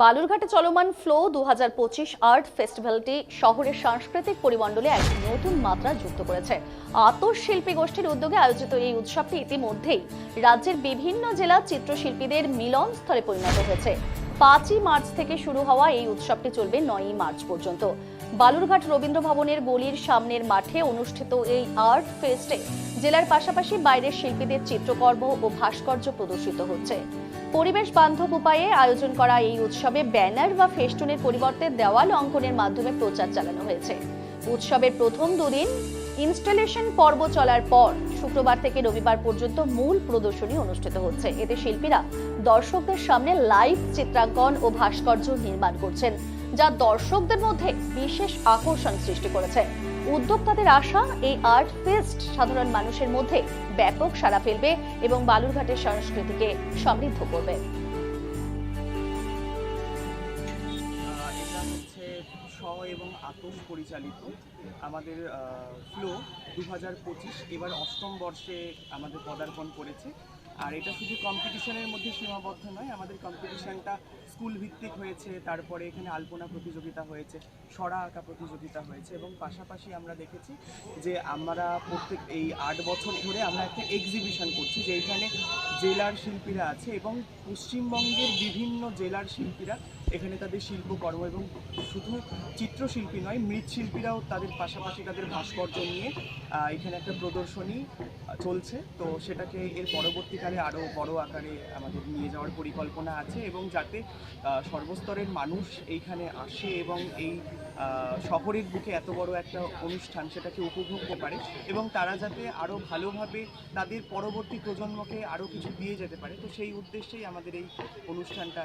বালুরঘাটে চলমান ফ্লো দু হাজার পঁচিশ আর্ট ফেস্টিভ্যালটি শহরের সাংস্কৃতিক পরিমণ্ডলে এক নতুন মাত্রা যুক্ত করেছে। আতর শিল্পী গোষ্ঠীর উদ্যোগে আয়োজিত এই উৎসবটি ইতিমধ্যেই রাজ্যের বিভিন্ন জেলার চিত্রশিল্পীদের মিলন স্থলে পরিণত হয়েছে। পাঁচই মার্চ থেকে শুরু হওয়া এই উৎসবটি চলবে নয়ই মার্চ পর্যন্ত। বালুরঘাট রবীন্দ্র ভবনের গলির সামনের মাঠে অনুষ্ঠিত এই আর্ট ফেস্টে জেলার পাশাপাশি বাইরের শিল্পীদের চিত্রকর্ম ও ভাস্কর্য প্রদর্শিত হচ্ছে। পরিবেশ বান্ধব উপায়ে আয়োজন করা এই উৎসবে ব্যানার বা ফেস্টুনের পরিবর্তে দেওয়াল অঙ্কনের মাধ্যমে প্রচার চালানো হয়েছে। উৎসবের প্রথম দুদিন ইনস্টলেশন পর্ব চলার পর শুক্রবার থেকে রবিবার পর্যন্ত মূল প্রদর্শনী অনুষ্ঠিত হচ্ছে। এতে শিল্পীরা দর্শকদের সামনে লাইভ চিত্রাঙ্কন ও ভাস্কর্য নির্মাণ করছেন, যা দর্শকদের মধ্যে বিশেষ আকর্ষণ সৃষ্টি করেছে। উদ্যোক্তাদের আশা, এই আর্ট ফেস্ট সাধারণ মানুষের মধ্যে ব্যাপক সাড়া ফেলবে এবং বালুরঘাটের সংস্কৃতিকে সমৃদ্ধ করবে। হচ্ছে স এবং আতম পরিচালিত আমাদের ফ্লো দু হাজার পঁচিশ এবার অষ্টম বর্ষে আমাদের পদার্পণ করেছে। আর এটা শুধু কম্পিটিশনের মধ্যে সীমাবদ্ধ নয়, আমাদের কম্পিটিশনটা স্কুল ভিত্তিক হয়েছে, তারপরে এখানে আলপনা প্রতিযোগিতা হয়েছে, সরা আঁকা প্রতিযোগিতা হয়েছে এবং পাশাপাশি আমরা দেখেছি যে আমরা প্রত্যেক এই আট বছর ধরে আমরা একটা এক্সিবিশন করছি যেখানে জেলার শিল্পীরা আছে এবং পশ্চিমবঙ্গের বিভিন্ন জেলার শিল্পীরা এখানে তাদের শিল্পকর্ম এবং শুধু চিত্রশিল্পী নয়, মৃৎশিল্পীরাও তাদের পাশাপাশি তাদের ভাস্কর্য নিয়ে এখানে একটা প্রদর্শনী চলছে। তো সেটাকে এর পরবর্তীকালে আরও বড় আকারে আমাদের নিয়ে যাওয়ার পরিকল্পনা আছে এবং যাতে সর্বস্তরের মানুষ এইখানে আসে এবং এই শহরের বুকে এত বড় একটা অনুষ্ঠান সেটাকে উপভোগ করতে পারে এবং তারা যাতে আরও ভালোভাবে তাদের পরবর্তী প্রজন্মকে আরও কিছু দিয়ে যেতে পারে। তো সেই উদ্দেশ্যেই আমাদের এই অনুষ্ঠানটা